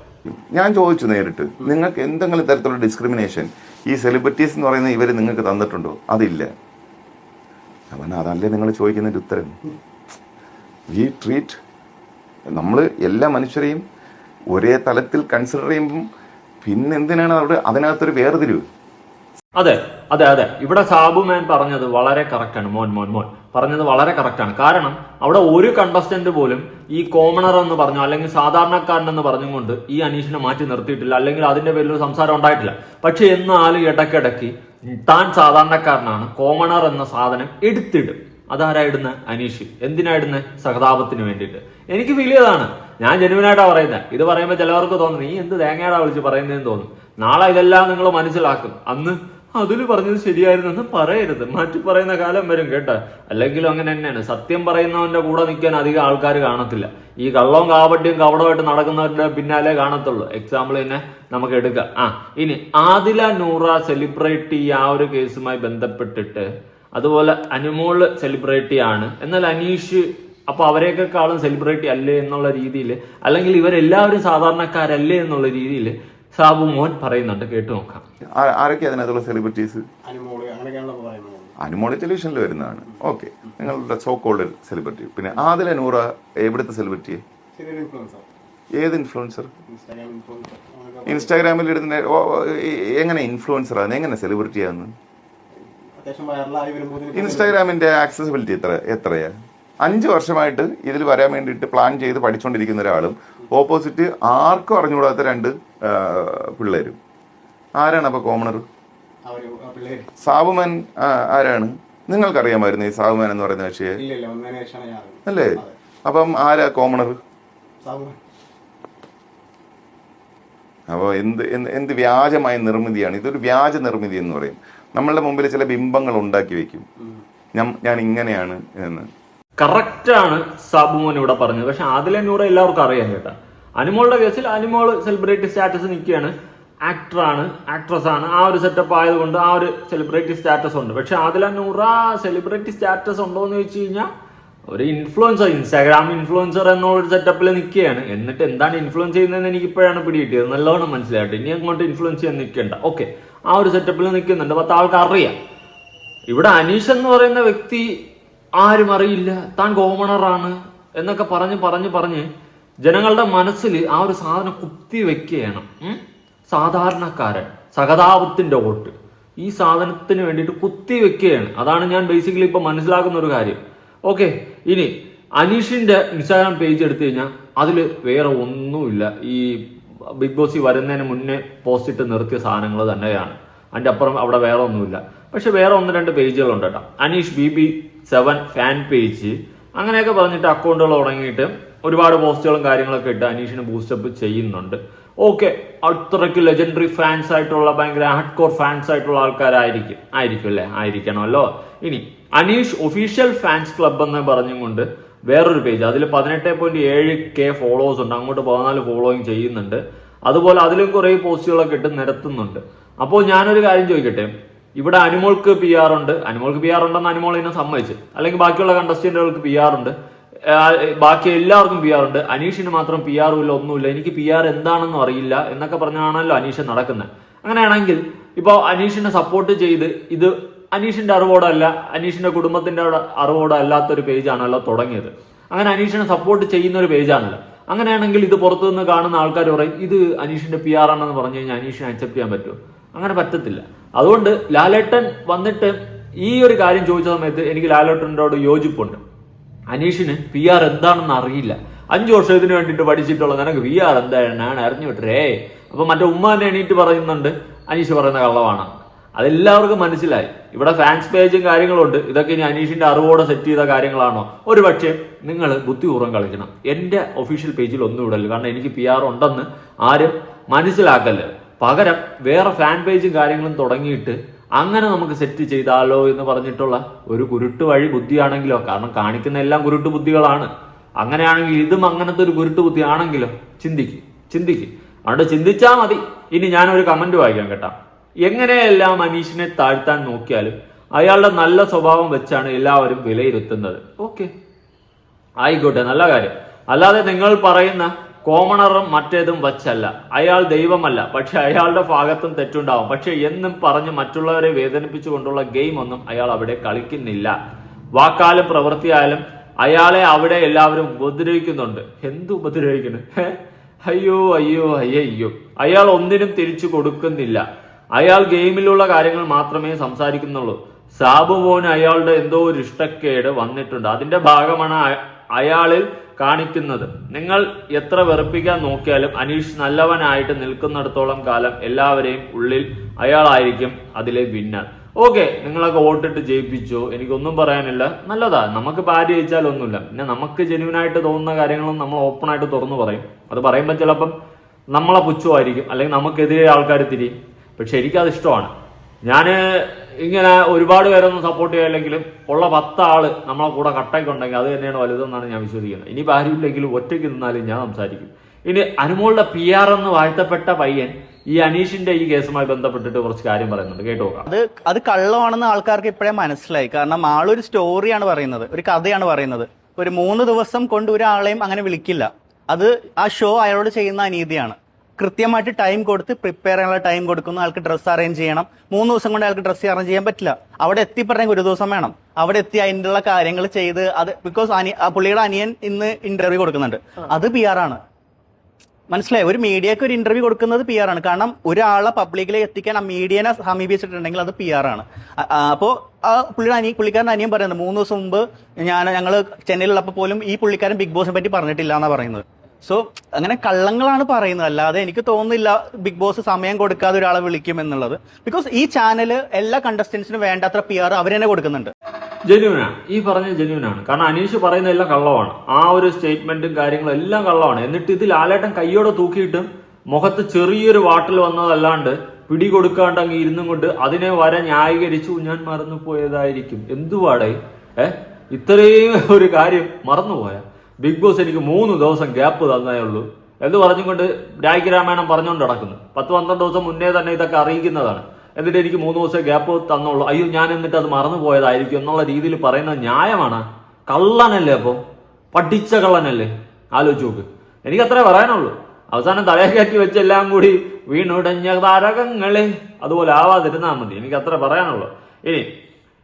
ഞാൻ ചോദിച്ചു നേരിട്ട് നിങ്ങൾക്ക് എന്തെങ്കിലും തരത്തിലുള്ള ഡിസ്ക്രിമിനേഷൻ ഈ സെലിബ്രിറ്റീസ് എന്ന് പറയുന്ന ഇവർ നിങ്ങൾക്ക് തന്നിട്ടുണ്ടോ? അതില്ല. അവൻ അതല്ലേ നിങ്ങൾ ചോദിക്കുന്നതിന്റെ ഉത്തരം. വി ട്രീറ്റ് നമ്മൾ എല്ലാ മനുഷ്യരെയും ഒരേ തലത്തിൽ കൺസിഡർ ചെയ്യുമ്പം പിന്നെ എന്തിനാണ് അവിടെ അതിനകത്തൊരു വേർതിരിവ്? അതെ അതെ അതെ. ഇവിടെ സാബു മേൻ പറഞ്ഞത് വളരെ കറക്റ്റാണ് മോൻ മോൻ മോൻ. പറഞ്ഞത് വളരെ കറക്റ്റാണ് കാരണം അവിടെ ഒരു കണ്ടസ്റ്റന്റ് പോലും ഈ കോമണർ എന്ന് പറഞ്ഞു അല്ലെങ്കിൽ സാധാരണക്കാരൻ എന്ന് പറഞ്ഞുകൊണ്ട് ഈ അനീഷിനെ മാറ്റി നിർത്തിയിട്ടില്ല അല്ലെങ്കിൽ അതിന്റെ പേരിൽ ഒരു സംസാരം ഉണ്ടായിട്ടില്ല. പക്ഷെ എന്നാലും ഇടയ്ക്കിടയ്ക്ക് താൻ സാധാരണക്കാരനാണ് കോമണർ എന്ന സാധനം എടുത്തിടും. അതാരാ ഇടുന്ന? അനീഷ്. എന്തിനാ ഇടുന്നത് സഹതാപത്തിന് വേണ്ടിയിട്ട്. എനിക്ക് ഫീൽ ചെയ്തതാണ്. ഞാൻ ജനുവിനായിട്ടാ പറയുന്നത് ഇത് പറയുമ്പോൾ ചിലവർക്ക് തോന്നുന്നു നീ എന്ത് തേങ്ങയാടാ വിളിച്ച് പറയുന്നതെന്ന് തോന്നും. നാളെ ഇതെല്ലാം നിങ്ങൾ മനസ്സിലാക്കും. അന്ന് അതിൽ പറഞ്ഞത് ശരിയായിരുന്നെന്ന് പറയരുത്. മാറ്റി പറയുന്ന കാലം വരും കേട്ടോ. അല്ലെങ്കിലും അങ്ങനെ തന്നെയാണ്. സത്യം പറയുന്നവന്റെ കൂടെ നിൽക്കാൻ അധികം ആൾക്കാർ കാണത്തില്ല. ഈ കള്ളവും കാവട്ടിയും കവടമായിട്ട് നടക്കുന്നവരുടെ പിന്നാലെ കാണത്തുള്ളൂ. എക്സാമ്പിൾ തന്നെ നമുക്ക് എടുക്കാം. ആ ഇനി ആദില നൂറ സെലിബ്രേറ്റ് ഈ ആ ഒരു കേസുമായി ബന്ധപ്പെട്ടിട്ട് അതുപോലെ അനുമോൾ സെലിബ്രിറ്റി ആണ്. എന്നാൽ അനീഷ് അപ്പൊ അവരെയൊക്കെക്കാളും സെലിബ്രിറ്റി അല്ലേ എന്നുള്ള രീതിയിൽ അല്ലെങ്കിൽ ഇവരെല്ലാവരും സാധാരണക്കാരല്ലേ എന്നുള്ള രീതിയിൽ സാബു മോൻ പറയുന്നുണ്ട്. കേട്ടു നോക്കാം. ആരൊക്കെ അതിനകത്തുള്ള സെലിബ്രിറ്റീസ് അനുമോൾ ടെലിവിഷനിൽ വരുന്നതാണ്. ഓക്കെ നിങ്ങളുടെ സോ കോൾഡ് സെലിബ്രിറ്റി പിന്നെ ആദിൽ അനൂറ എവിടുത്തെ സെലിബ്രിറ്റി ഏത് ഇൻഫ്ലുവൻസർ ഇൻസ്റ്റാഗ്രാം ഇൻസ്റ്റാഗ്രാമിൽ ഇടുന്ന എങ്ങനെ ഇൻഫ്ലുവൻസർ ആണ്? എങ്ങനെ സെലിബ്രിറ്റി ആണ്? ഇൻസ്റ്റാഗ്രാമിന്റെ ആക്സസിബിലിറ്റി എത്ര എത്രയാ? അഞ്ച് വർഷമായിട്ട് ഇതിൽ വരാൻ വേണ്ടിയിട്ട് പ്ലാൻ ചെയ്ത് പഠിച്ചുകൊണ്ടിരിക്കുന്ന ഒരാളും ഓപ്പോസിറ്റ് ആർക്കും അറിഞ്ഞുകൂടാത്ത രണ്ട് പിള്ളേരും. ആരാണ് അപ്പൊ കോമണർ അവർ ആ പിള്ളേര്. സാബുമാൻ ആരാണ്? നിങ്ങൾക്കറിയാമായിരുന്നു ഈ സാബുമാൻ എന്ന് പറയുന്ന പക്ഷേ ഇല്ല ഇല്ല വന്നതിന് ഞാൻ അല്ലേ? അപ്പം ആരാ കോമണർ അപ്പോൾ എന്ത് എന്ത് വ്യാജമായ നിർമ്മിതിയാണ്? ഇതൊരു വ്യാജ നിർമ്മിതി എന്ന് പറയും. നമ്മളുടെ മുമ്പിൽ ചില ബിംബങ്ങൾ ഉണ്ടാക്കി വെക്കും. ഞാൻ ഞാൻ ഇങ്ങനെയാണ് എന്ന്. കറക്റ്റാണ് സാബുമോൻ ഇവിടെ പറഞ്ഞത്. പക്ഷെ ആദിലെ നൂറ് എല്ലാവർക്കും അറിയാം കേട്ടാ. അനുമോളുടെ കേസിൽ അനുമോൾ സെലിബ്രിറ്റി സ്റ്റാറ്റസ് നിൽക്കുകയാണ്. ആക്ടറാണ് ആക്ട്രസ് ആണ്. ആ ഒരു സെറ്റപ്പ് ആയതുകൊണ്ട് ആ ഒരു സെലിബ്രിറ്റി സ്റ്റാറ്റസ് ഉണ്ട്. പക്ഷെ ആദില നൂറ സെലിബ്രിറ്റി സ്റ്റാറ്റസ് ഉണ്ടോ എന്ന് വെച്ച് കഴിഞ്ഞാൽ ഒരു ഇൻഫ്ലുവൻസർ ഇൻസ്റ്റാഗ്രാം ഇൻഫ്ലുവൻസർ എന്നുള്ള സെറ്റപ്പിൽ നിൽക്കുകയാണ് എന്നിട്ട് എന്താണ് ഇൻഫ്ലുവൻസ് ചെയ്യുന്നതെന്ന് എനിക്ക് ഇപ്പോഴാണ് പിടികിട്ടിയത് നല്ലോണം മനസ്സിലായിട്ട് ഇനി അങ്ങോട്ട് ഇൻഫ്ലുവൻസ് ചെയ്യാൻ നിൽക്കേണ്ട. ഓക്കെ ആ ഒരു സെറ്റപ്പിൽ നിൽക്കുന്നുണ്ട്. പത്ത് ആൾക്ക് അറിയാം. ഇവിടെ അനീഷ് എന്ന് പറയുന്ന വ്യക്തി ആരും അറിയില്ല. താൻ കോമണറാണ് എന്നൊക്കെ പറഞ്ഞ് പറഞ്ഞ് പറഞ്ഞ് ജനങ്ങളുടെ മനസ്സിൽ ആ ഒരു സാധനം കുത്തി വെക്കുകയാണ്? സാധാരണക്കാരൻ സഹതാപത്തിന്റെ വോട്ട്. ഈ സാധനത്തിന് വേണ്ടിയിട്ട് കുത്തി വെക്കുകയാണ്. അതാണ് ഞാൻ ബേസിക്കലി ഇപ്പം മനസ്സിലാക്കുന്ന ഒരു കാര്യം. ഓക്കെ ഇനി അനീഷിന്റെ ഇൻസ്റ്റാഗ്രാം പേജ് എടുത്തു കഴിഞ്ഞാൽ അതിൽ വേറെ ഒന്നുമില്ല. ഈ ബിഗ് ബോസ് വരുന്നതിന് മുന്നേ പോസ്റ്റ് ഇട്ട് നിർത്തിയ സാധനങ്ങൾ തന്നെയാണ്. അതിന്റെ അപ്പുറം അവിടെ വേറെ ഒന്നുമില്ല. പക്ഷെ വേറെ ഒന്ന് രണ്ട് പേജുകളുണ്ട് കേട്ടോ. Aneesh B B seven fan page അങ്ങനെയൊക്കെ പറഞ്ഞിട്ട് അക്കൗണ്ടുകൾ തുടങ്ങിയിട്ട് ഒരുപാട് പോസ്റ്റുകളും കാര്യങ്ങളൊക്കെ ഇട്ട് അനീഷിന് ബൂസ്റ്റപ്പ് ചെയ്യുന്നുണ്ട്. ഓക്കെ അത്രയ്ക്ക് ലെജൻഡറി ഫാൻസ് ആയിട്ടുള്ള ഭയങ്കര ഹാർഡ് കോർ ഫാൻസ് ആയിട്ടുള്ള ആൾക്കാരായിരിക്കും. ആയിരിക്കും അല്ലേ? ആയിരിക്കണമല്ലോ. ഇനി അനീഷ് ഒഫീഷ്യൽ ഫാൻസ് ക്ലബ് എന്ന് പറഞ്ഞും കൊണ്ട് വേറൊരു പേജ് അതിൽ പതിനെട്ട് പോയിന്റ് ഏഴ് കെ ഫോളോവേഴ്സ് ഉണ്ട്. അങ്ങോട്ട് പതിനാല് ഫോളോയിങ് ചെയ്യുന്നുണ്ട്. അതുപോലെ അതിലും കുറേ പോസ്റ്റുകളൊക്കെ ഇട്ട് നിരത്തുന്നുണ്ട്. അപ്പോൾ ഞാനൊരു കാര്യം ചോദിക്കട്ടെ? ഇവിടെ അനുമോൾക്ക് പി ആർ ഉണ്ട്. അനുമോൾക്ക് പി ആർ ഉണ്ടെന്ന് അനുമോൾ ഇതിനെ സമ്മതിച്ച്. അല്ലെങ്കിൽ ബാക്കിയുള്ള കണ്ടസ്റ്റന്റുകൾക്ക് പി ആർ ഉണ്ട്. ബാക്കി എല്ലാവർക്കും പി ആർ ഉണ്ട്. അനീഷിന് മാത്രം പി ആറും ഇല്ല ഒന്നുമില്ല. എനിക്ക് പി ആർ എന്താണെന്നും അറിയില്ല എന്നൊക്കെ പറഞ്ഞാണല്ലോ അനീഷ് നടക്കുന്നത് അങ്ങനെയാണെങ്കിൽ ഇപ്പോൾ അനീഷിനെ സപ്പോർട്ട് ചെയ്ത് ഇത് അനീഷിന്റെ അറിവോടല്ല അനീഷിന്റെ കുടുംബത്തിന്റെ അറിവോടോ അല്ലാത്തൊരു പേജാണല്ലോ തുടങ്ങിയത്. അങ്ങനെ അനീഷിനെ സപ്പോർട്ട് ചെയ്യുന്ന ഒരു പേജാണല്ലോ. അങ്ങനെയാണെങ്കിൽ ഇത് പുറത്തു നിന്ന് കാണുന്ന ആൾക്കാർ പറയും ഇത് അനീഷിന്റെ പി ആർ ആണെന്ന് പറഞ്ഞു കഴിഞ്ഞാൽ അനീഷിനെ അക്സെപ്റ്റ് ചെയ്യാൻ പറ്റുമോ? അങ്ങനെ പറ്റത്തില്ല. അതുകൊണ്ട് ലാലേട്ടൻ വന്നിട്ട് ഈ ഒരു കാര്യം ചോദിച്ച സമയത്ത് എനിക്ക് ലാലേട്ടനോട് യോജിപ്പുണ്ട്. അനീഷിന് പി ആർ എന്താണെന്ന് അറിയില്ല. അഞ്ചു വർഷത്തിന് വേണ്ടിയിട്ട് പഠിച്ചിട്ടുള്ള നിനക്ക് പി ആർ എന്താണ് അറിഞ്ഞു വിട്ടേ. അപ്പൊ മറ്റേ ഉമ്മ തന്നെ എണീറ്റ് പറയുന്നുണ്ട്. അനീഷ് പറയുന്ന കള്ളമാണ് അതെല്ലാവർക്കും മനസ്സിലായി. ഇവിടെ ഫാൻസ് പേജും കാര്യങ്ങളുണ്ട് ഇതൊക്കെ ഇനി അനീഷിന്റെ അറിവോടെ സെറ്റ് ചെയ്ത കാര്യങ്ങളാണോ? ഒരു പക്ഷേ നിങ്ങൾ ബുദ്ധിപൂർവം കളിക്കണം. എന്റെ ഒഫീഷ്യൽ പേജിൽ ഒന്നും ഇടല്ലോ കാരണം എനിക്ക് പി ആർ ഉണ്ടെന്ന് ആരും മനസ്സിലാക്കൽ. പകരം വേറെ ഫാൻ പേജും കാര്യങ്ങളും തുടങ്ങിയിട്ട് അങ്ങനെ നമുക്ക് സെറ്റ് ചെയ്താലോ എന്ന് പറഞ്ഞിട്ടുള്ള ഒരു കുരുട്ട് വഴി ബുദ്ധിയാണെങ്കിലോ കാരണം കാണിക്കുന്ന എല്ലാം കുരുട്ട് ബുദ്ധികളാണ്. അങ്ങനെയാണെങ്കിൽ ഇതും അങ്ങനത്തെ ഒരു കുരുട്ട് ബുദ്ധി ആണെങ്കിലോ? ചിന്തിക്ക് ചിന്തിക്ക്. അതുകൊണ്ട് ചിന്തിച്ചാൽ മതി. ഇനി ഞാനൊരു കമന്റ് വായിക്കാം കേട്ടാ. എങ്ങനെയെല്ലാം അനീഷിനെ താഴ്ത്താൻ നോക്കിയാലും അയാളുടെ നല്ല സ്വഭാവം വെച്ചാണ് എല്ലാവരും വിലയിരുത്തുന്നത്. ഓക്കെ ആയിക്കോട്ടെ നല്ല കാര്യം. അല്ലാതെ നിങ്ങൾ പറയുന്ന കോമണറും മറ്റേതും വച്ചല്ല. അയാൾ ദൈവമല്ല. പക്ഷെ അയാളുടെ ഭാഗത്തും തെറ്റുണ്ടാവും. പക്ഷെ എന്നും പറഞ്ഞ് മറ്റുള്ളവരെ വേദനിപ്പിച്ചുകൊണ്ടുള്ള ഗെയിം ഒന്നും അയാൾ അവിടെ കളിക്കുന്നില്ല. വാക്കാലും പ്രവൃത്തിയായാലും അയാളെ അവിടെ എല്ലാവരും ഉപദ്രവിക്കുന്നുണ്ട്. എന്ത് ഉപദ്രവിക്കുന്നു? അയ്യോ അയ്യോ അയ്യോ അയാൾ ഒന്നിനും തിരിച്ചു കൊടുക്കുന്നില്ല. അയാൾ ഗെയിമിലുള്ള കാര്യങ്ങൾ മാത്രമേ സംസാരിക്കുന്നുള്ളൂ. സാബു പോന് അയാളുടെ എന്തോ ഒരു ഇഷ്ടക്കേട് വന്നിട്ടുണ്ട്. അതിന്റെ ഭാഗമാണ് അയാളിൽ കാണിക്കുന്നത്. നിങ്ങൾ എത്ര വെറുപ്പിക്കാൻ നോക്കിയാലും അനീഷ് നല്ലവനായിട്ട് നിൽക്കുന്നിടത്തോളം കാലം എല്ലാവരെയും ഉള്ളിൽ അയാളായിരിക്കും അതിലെ വിന്നർ. ഓക്കെ നിങ്ങളൊക്കെ വോട്ടിട്ട് ജയിപ്പിച്ചോ. എനിക്കൊന്നും പറയാനില്ല. നല്ലതാ. നമുക്ക് പാരി ജയിച്ചാൽ ഒന്നുമില്ല. പിന്നെ നമുക്ക് ജെന്യൂനായിട്ട് തോന്നുന്ന കാര്യങ്ങളും നമ്മൾ ഓപ്പൺ ആയിട്ട് തുറന്നു പറയും. അത് പറയുമ്പോൾ ചിലപ്പം നമ്മളെ പുച്ഛമായിരിക്കും. അല്ലെങ്കിൽ നമുക്കെതിരെ ആൾക്കാർ തിരിയും. പക്ഷെ എനിക്കത് ഇഷ്ടമാണ്. ഞാൻ ഇങ്ങനെ ഒരുപാട് പേരൊന്നും സപ്പോർട്ട് ചെയ്യില്ലെങ്കിലും ഉള്ള പത്താൾ നമ്മളെ കൂടെ കട്ടയ്ക്കുണ്ടെങ്കിൽ അത് തന്നെയാണ് വലുതെന്നാണ് ഞാൻ വിശ്വസിക്കുന്നത്. ഇനി ആരുമില്ലെങ്കിലും ഒറ്റയ്ക്ക് നിന്നാലും ഞാൻ സംസാരിക്കും. ഇനി അനുമോളുടെ പി ആർ എന്ന് വാഴ്ത്തപ്പെട്ട പയ്യൻ ഈ അനീഷിന്റെ ഈ കേസുമായി ബന്ധപ്പെട്ടിട്ട് കുറച്ച് കാര്യം പറയുന്നുണ്ട്. കേട്ടോ അത് അത് കള്ളമാണെന്ന് ആൾക്കാർക്ക് ഇപ്പോഴേ മനസ്സിലായി. കാരണം ആളൊരു സ്റ്റോറിയാണ് പറയുന്നത് ഒരു കഥയാണ് പറയുന്നത്. ഒരു മൂന്ന് ദിവസം കൊണ്ട് ഒരാളെയും അങ്ങനെ വിളിക്കില്ല. അത് ആ ഷോ അയാളോട് ചെയ്യുന്ന അനീതിയാണ്. കൃത്യമായിട്ട് ടൈം കൊടുത്ത് പ്രിപ്പയർ ചെയ്യാനുള്ള ടൈം കൊടുക്കുന്നു. ആൾക്ക് ഡ്രസ്സ് അറേഞ്ച് ചെയ്യണം. മൂന്ന് ദിവസം കൊണ്ട് അയാൾക്ക് ഡ്രസ്സ് അറേഞ്ച് ചെയ്യാൻ പറ്റില്ല. അവിടെ എത്തിപ്പെടണമെങ്കിൽ ഒരു ദിവസം വേണം. അവിടെ എത്തി അതിന്റെ കാര്യങ്ങൾ ചെയ്ത് അത് ബിക്കോസ് അനി ആ പുള്ളിയുടെ അനിയൻ ഇന്ന് ഇന്റർവ്യൂ കൊടുക്കുന്നുണ്ട്. അത് പി ആർ ആണ്. മനസ്സിലായി? ഒരു മീഡിയക്ക് ഒരു ഇന്റർവ്യൂ കൊടുക്കുന്നത് പി ആർ ആണ്. കാരണം ഒരാളെ പബ്ലിക്കിലേക്ക് എത്തിക്കാൻ ആ മീഡിയനെ സമീപിച്ചിട്ടുണ്ടെങ്കിൽ അത് പി ആർ ആണ്. അപ്പോൾ ആ, അപ്പോ ആ പുള്ളിയുടെ അനിയ പുള്ളിക്കാരൻ അനിയൻ പറയുന്നത് മൂന്ന് ദിവസം മുമ്പ് ഞാൻ ഞങ്ങൾ ചെന്നൈയിലുള്ളപ്പോൾ പോലും ഈ പുള്ളിക്കാരൻ ബിഗ് ബോസിനെ പറ്റി പറഞ്ഞിട്ടില്ല എന്നാണ് പറയുന്നത്. സോ അങ്ങനെ കള്ളങ്ങളാണ് പറയുന്നത്. അല്ലാതെ എനിക്ക് തോന്നുന്നില്ല ബിഗ് ബോസ് സമയം കൊടുക്കാതെ ഒരാളെ വിളിക്കും എന്നുള്ളത്. ബിക്കോസ് ഈ ചാനൽ എല്ലാ കണ്ടസ്റ്റൻസിനും വേണ്ടത്ര പി ആർ അവർ തന്നെ കൊടുക്കുന്നുണ്ട്. ജെന്യൂനാണ് ഈ പറഞ്ഞ ജെന്യൂനാണ് കാരണം അനീഷ് പറയുന്ന എല്ലാം കള്ളമാണ്. ആ ഒരു സ്റ്റേറ്റ്മെന്റും കാര്യങ്ങളും എല്ലാം കള്ളമാണ്. എന്നിട്ട് ഇത് ലാലേട്ടൻ കൈയോടെ തൂക്കിയിട്ടും മുഖത്ത് ചെറിയൊരു വാട്ടിൽ വന്നതല്ലാണ്ട് പിടി കൊടുക്കാണ്ട് അങ്ങ് ഇരുന്നും കൊണ്ട് അതിനെ വരെ ന്യായീകരിച്ചു ഞാൻ മറന്നു പോയതായിരിക്കും എന്തുവാടേ? ഏ? ഇത്രയും ഒരു കാര്യം മറന്നുപോയ? ബിഗ് ബോസ് എനിക്ക് മൂന്ന് ദിവസം ഗ്യാപ്പ് തന്നേ ഉള്ളൂ. എന്ന് പറഞ്ഞുകൊണ്ട് രാഗി രാമായണം പറഞ്ഞുകൊണ്ട് നടക്കുന്നു. പത്ത് പന്ത്രണ്ട് ദിവസം മുന്നേ തന്നെ ഇതൊക്കെ അറിയിക്കുന്നതാണ്. എന്നിട്ട് എനിക്ക് മൂന്ന് ദിവസം ഗ്യാപ്പ് തന്നുള്ളൂ. അയ്യോ ഞാൻ എന്നിട്ട് അത് മറന്നു പോയതായിരിക്കും എന്നുള്ള രീതിയിൽ പറയുന്നത് ന്യായമാണ്. കള്ളനല്ലേ അപ്പോൾ പഠിച്ച കള്ളനല്ലേ? ആലോചിച്ച് നോക്ക്. എനിക്ക് അത്രേ പറയാനുള്ളൂ. അവസാനം തലയെ കയറ്റി വെച്ചെല്ലാം കൂടി വീണുടഞ്ഞ താരകങ്ങളെ അതുപോലെ ആവാതിരുന്നാൽ മതി. എനിക്ക് അത്ര പറയാനുള്ളൂ. ഇനി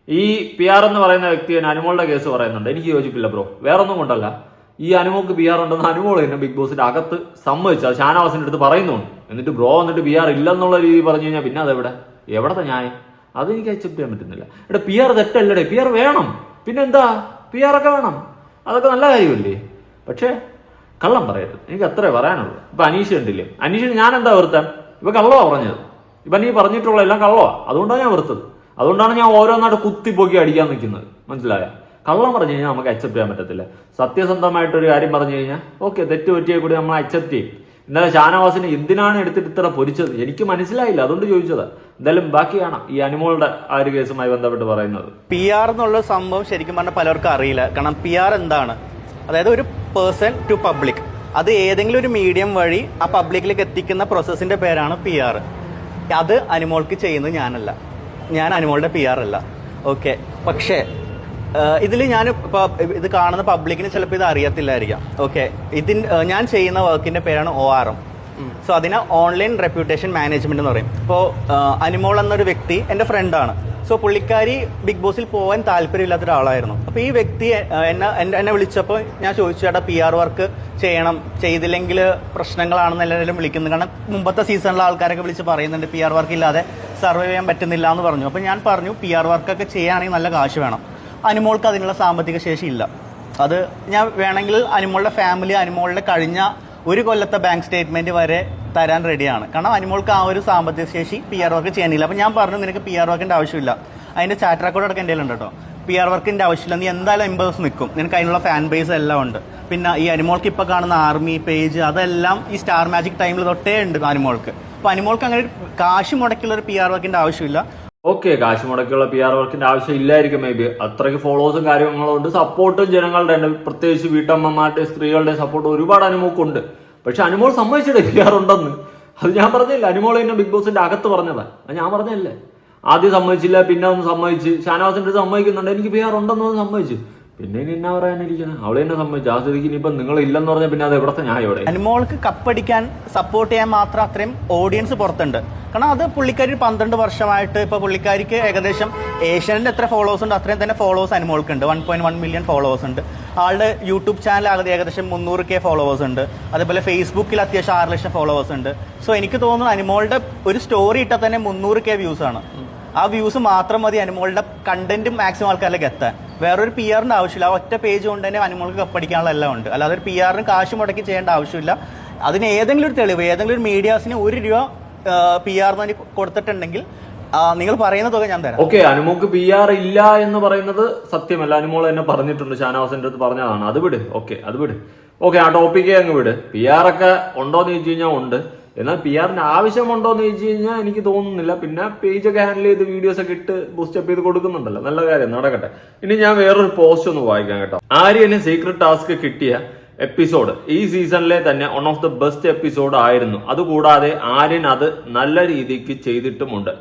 ഈ പി ആർ എന്ന് പറയുന്ന വ്യക്തി അനുമോളുടെ കേസ് പറയുന്നുണ്ട്. എനിക്ക് യോജിപ്പില്ല ബ്രോ. വേറൊന്നും കൊണ്ടല്ല. ഈ അനുമോക്ക് ബി ആർ ഉണ്ടെന്ന് അനുമോൾ തന്നെ ബിഗ് ബോസിന്റെ അകത്ത് സമ്മതിച്ചു. അത് ഷാനവാസിന്റെ അടുത്ത് പറയുന്നുണ്ട്. എന്നിട്ട് ബ്രോ എന്നിട്ട് ബി ആർ ഇല്ലെന്നുള്ള രീതി പറഞ്ഞു കഴിഞ്ഞാൽ പിന്നെ അതെവിടെ? എവിടത്തെ ന്യായം? അത് എനിക്ക് അക്സെപ്റ്റ് ചെയ്യാൻ പറ്റുന്നില്ല. എടാ പി ആർ തെറ്റല്ലടേ. പി ആർ വേണം. പിന്നെന്താ പി ആർ ഒക്കെ വേണം. അതൊക്കെ നല്ല കാര്യമല്ലേ? പക്ഷേ കള്ളം പറയരുത്. എനിക്ക് അത്രേ പറയാനുള്ളൂ. ഇപ്പൊ അനീഷ് കണ്ടില്ലേ? അനീഷിന് ഞാൻ എന്താ വെറുത്താൻ ഇപ്പൊ കള്ളവാ പറഞ്ഞത്. ഇപ്പൊ നീ പറഞ്ഞിട്ടുള്ള എല്ലാം കള്ളമാണ് അതുകൊണ്ടാണ് ഞാൻ വെറുത്തത് അതുകൊണ്ടാണ് ഞാൻ ഓരോന്നായിട്ട് കുത്തിപ്പൊക്കി അടിക്കാൻ നിൽക്കുന്നത്. മനസ്സിലായ? കള്ളം പറഞ്ഞു കഴിഞ്ഞാൽ നമുക്ക് അക്സെപ്റ്റ് ചെയ്യാൻ പറ്റത്തില്ല. സത്യസന്ധമായിട്ടൊരു കാര്യം പറഞ്ഞു കഴിഞ്ഞാൽ ഓക്കെ തെറ്റ് പറ്റിയേ കൂടി നമ്മൾ അക്സെപ്റ്റ് ചെയ്യും. ഇന്നലെ ഷാനവാസിനെ എന്തിനാണ് എടുത്തിട്ട് ഇത്ര പൊരിച്ചത്? എനിക്ക് മനസ്സിലായില്ല അതുകൊണ്ട് ചോദിച്ചത്. എന്തായാലും ബാക്കിയാണ് ഈ അനിമോളുടെ ആ ഒരു കേസുമായി ബന്ധപ്പെട്ട് പറയുന്നത്. പി ആർ എന്നുള്ള സംഭവം ശരിക്കും പറഞ്ഞാൽ പലർക്കും അറിയില്ല. കാരണം പി ആർ എന്താണ്? അതായത് ഒരു പേഴ്സൺ ടു പബ്ലിക് അത് ഏതെങ്കിലും ഒരു മീഡിയം വഴി ആ പബ്ലിക്കിലേക്ക് എത്തിക്കുന്ന പ്രോസസ്സിന്റെ പേരാണ് പി ആർ അത് അനിമോൾക്ക് ചെയ്യുന്നത് ഞാനല്ല. ഞാൻ അനുമോളുടെ പി ആർ അല്ല. ഓക്കെ പക്ഷേ ഇതിൽ ഞാൻ ഇത് കാണുന്ന പബ്ലിക്കിന് ചിലപ്പോൾ ഇത് അറിയത്തില്ലായിരിക്കാം. ഓക്കെ ഇതിൻ ഞാൻ ചെയ്യുന്ന വർക്കിന്റെ പേരാണ് ഒ ആർ എം സോ അതിനെ ഓൺലൈൻ റെപ്യൂട്ടേഷൻ മാനേജ്മെന്റ് എന്ന് പറയും. ഇപ്പോൾ അനിമോൾ എന്നൊരു വ്യക്തി എന്റെ ഫ്രണ്ടാണ് സോ പുള്ളിക്കാരി ബിഗ് ബോസിൽ പോകാൻ താല്പര്യമില്ലാത്ത ഒരാളായിരുന്നു. അപ്പോൾ ഈ വ്യക്തി എന്നെ എന്നെ എന്നെ വിളിച്ചപ്പോൾ ഞാൻ ചോദിച്ചു ചേട്ടാ പി ആർ വർക്ക് ചെയ്യണം. ചെയ്തില്ലെങ്കിൽ പ്രശ്നങ്ങളാണെന്ന് എല്ലാവരും വിളിക്കുന്നത് കാരണം മുമ്പത്തെ സീസണിലെ ആൾക്കാരൊക്കെ വിളിച്ച് പറയുന്നുണ്ട് പി ആർ വർക്ക് ഇല്ലാതെ സർവേ ചെയ്യാൻ പറ്റുന്നില്ല എന്ന് പറഞ്ഞു. അപ്പോൾ ഞാൻ പറഞ്ഞു പി ആർ വർക്കൊക്കെ ചെയ്യുകയാണെങ്കിൽ നല്ല കാശ് വേണം. അനുമോൾക്ക് അതിനുള്ള സാമ്പത്തിക ശേഷി ഇല്ല. അത് ഞാൻ വേണമെങ്കിൽ അനുമോളുടെ ഫാമിലി അനുമോളുടെ കഴിഞ്ഞ ഒരു കൊല്ലത്തെ ബാങ്ക് സ്റ്റേറ്റ്മെന്റ് വരെ തരാൻ റെഡിയാണ് കാരണം അനുമോൾക്ക് ആ ഒരു സാമ്പത്തിക ശേഷി പി ആർ വർക്ക് ചെയ്യാനില്ല. അപ്പം ഞാൻ പറഞ്ഞു നിനക്ക് പി ആർ വർക്കിന്റെ ആവശ്യമില്ല. അതിന്റെ ചാറ്റ് റെക്കോർഡ് അടക്കം ഉണ്ട് കേട്ടോ. പി ആർ വർക്കിന്റെ ആവശ്യമില്ല. നീ എന്തായാലും എംബേഴ്സ് നിൽക്കും. നിനക്ക് അതിനുള്ള ഫാൻ ബേസ് എല്ലാം ഉണ്ട്. പിന്നെ ഈ അനുമോൾക്ക് ഇപ്പോൾ കാണുന്ന ആർമി പേജ് അതെല്ലാം ഈ സ്റ്റാർ മാജിക് ടൈമിൽ തൊട്ടേ ഉണ്ട് അനുമോൾക്ക്. അപ്പോൾ അനുമോൾക്ക് അങ്ങനെ കാശ് മുടക്കിയുള്ള ഒരു പി ആർ വർക്കിന്റെ ആവശ്യമില്ല. ഓക്കെ കാശ് മുടക്കിയുള്ള പി ആർ വർക്കിന്റെ ആവശ്യം ഇല്ലായിരിക്കും മേ ബി അത്രയ്ക്ക് ഫോളോവേഴ്സും കാര്യങ്ങളും ഉണ്ട്. സപ്പോർട്ടും ജനങ്ങളുടെ ഉണ്ട്. പ്രത്യേകിച്ച് വീട്ടമ്മമാരുടെ സ്ത്രീകളുടെ സപ്പോർട്ട് ഒരുപാട് അനുമോക്കുണ്ട്. പക്ഷെ അനുമോൾ സമ്മതിച്ചിട്ട് പി ആർ ഉണ്ടെന്ന്? അത് ഞാൻ പറഞ്ഞില്ല അനുമോൾ എന്നെ ബിഗ് ബോസിന്റെ അകത്ത് പറഞ്ഞതാ. അത് ഞാൻ പറഞ്ഞല്ലേ ആദ്യം സമ്മതിച്ചില്ല പിന്നെ ഒന്ന് സമ്മതിച്ച്. ഷാനവാസിന്റെ സമ്മതിക്കുന്നുണ്ട്. എനിക്ക് പി ആർ ഉണ്ടെന്ന് സമ്മതിച്ചു. പിന്നെ എന്നാ പറയാനിരിക്കുന്നത് അവളെ എന്നെ സംബന്ധിച്ച് ആ സ്ഥിതിക്ക് ഇനിയിപ്പം നിങ്ങൾ ഇല്ലെന്ന് പറഞ്ഞാൽ പിന്നെ അത് എവിടത്തെ ഞാൻ ഇവിടെ? അനിമോൾക്ക് കപ്പടിക്കാൻ സപ്പോർട്ട് ചെയ്യാൻ മാത്രം അത്രയും ഓഡിയൻസ് പുറത്തുണ്ട്. കാരണം അത് പുള്ളിക്കാരി പന്ത്രണ്ട് വർഷമായിട്ട് ഇപ്പൊ പുള്ളിക്കാരിക്ക് ഏകദേശം ഏഷ്യനിൽ എത്ര ഫോളോവേഴ്സ് ഉണ്ട് അത്രയും തന്നെ ഫോളോവേഴ്സ് അനിമോൾക്ക് ഉണ്ട്. One point one million followers ഉണ്ട്. ആളുടെ യൂട്യൂബ് ചാനൽ ആകെ ഏകദേശം മുന്നൂറ് കെ ഫോളോവേഴ്സ് ഉണ്ട്. അതേപോലെ ഫേസ്ബുക്കിൽ അത്യാവശ്യം ആറ് ലക്ഷം ഫോളോവേഴ്സ് ഉണ്ട്. സോ എനിക്ക് തോന്നുന്നു അനിമോളുടെ ഒരു സ്റ്റോറി ഇട്ടാൽ തന്നെ മുന്നൂറ് കെ വ്യൂസ് ആണ്. ആ വ്യൂസ് മാത്രം മതി അനുമോളുടെ കണ്ടന്റ് മാക്സിമം ആൾക്കാരിലേക്ക് എത്താൻ. വേറൊരു പി ആറിന്റെ ആവശ്യമില്ല. ആ ഒറ്റ പേജ് കൊണ്ട് തന്നെ അനുമോൾക്ക് കപ്പടിക്കാനുള്ള എല്ലാം ഉണ്ട്. അല്ലാതെ ഒരു പി ആറിന് കാശ് മുടക്കി ചെയ്യേണ്ട ആവശ്യമില്ല. അതിന് ഏതെങ്കിലും ഒരു തെളിവ് ഏതെങ്കിലും ഒരു മീഡിയാസിന് ഒരു രൂപ പി ആറിന് കൊടുത്തിട്ടുണ്ടെങ്കിൽ നിങ്ങൾ പറയുന്ന തുക ഞാൻ തരാം. ഓക്കെ അനുമോക്ക് പി ആർ ഇല്ല എന്ന് പറയുന്നത് സത്യമല്ല. അനുമോൾ തന്നെ പറഞ്ഞിട്ടുണ്ട് ഷാനവാസിന്റെ അടുത്ത് പറഞ്ഞതാണ്. അത് വിട്. ഓക്കെ അത് വിട്. ഓക്കെ ആ ടോപ്പിക്കേ അങ്ങ് വിട്. പി ആർ ഒക്കെ ഉണ്ടോന്ന് ചോദിച്ചു കഴിഞ്ഞാൽ ഉണ്ട്. എന്നാൽ പി ആറിന് ആവശ്യമുണ്ടോ എന്ന് ചോദിച്ചു കഴിഞ്ഞാൽ എനിക്ക് തോന്നുന്നില്ല. പിന്നെ പേജ് ഒക്കെ ഹാൻഡിൽ ചെയ്ത് വീഡിയോസ് ഒക്കെ ഇട്ട് ബൂസ്റ്റപ്പ് ചെയ്ത് കൊടുക്കുന്നുണ്ടല്ലോ. നല്ല കാര്യം നടക്കട്ടെ. ഇനി ഞാൻ വേറൊരു പോസ്റ്റ് ഒന്ന് വായിക്കാം കേട്ടോ. ആര്യന് സീക്രട്ട് ടാസ്ക് കിട്ടിയ എപ്പിസോഡ് ഈ സീസണിലെ തന്നെ one of the best episode ആയിരുന്നു. അതുകൂടാതെ ആര്യൻ അത് നല്ല രീതിക്ക് ചെയ്തിട്ടുമുണ്ട്.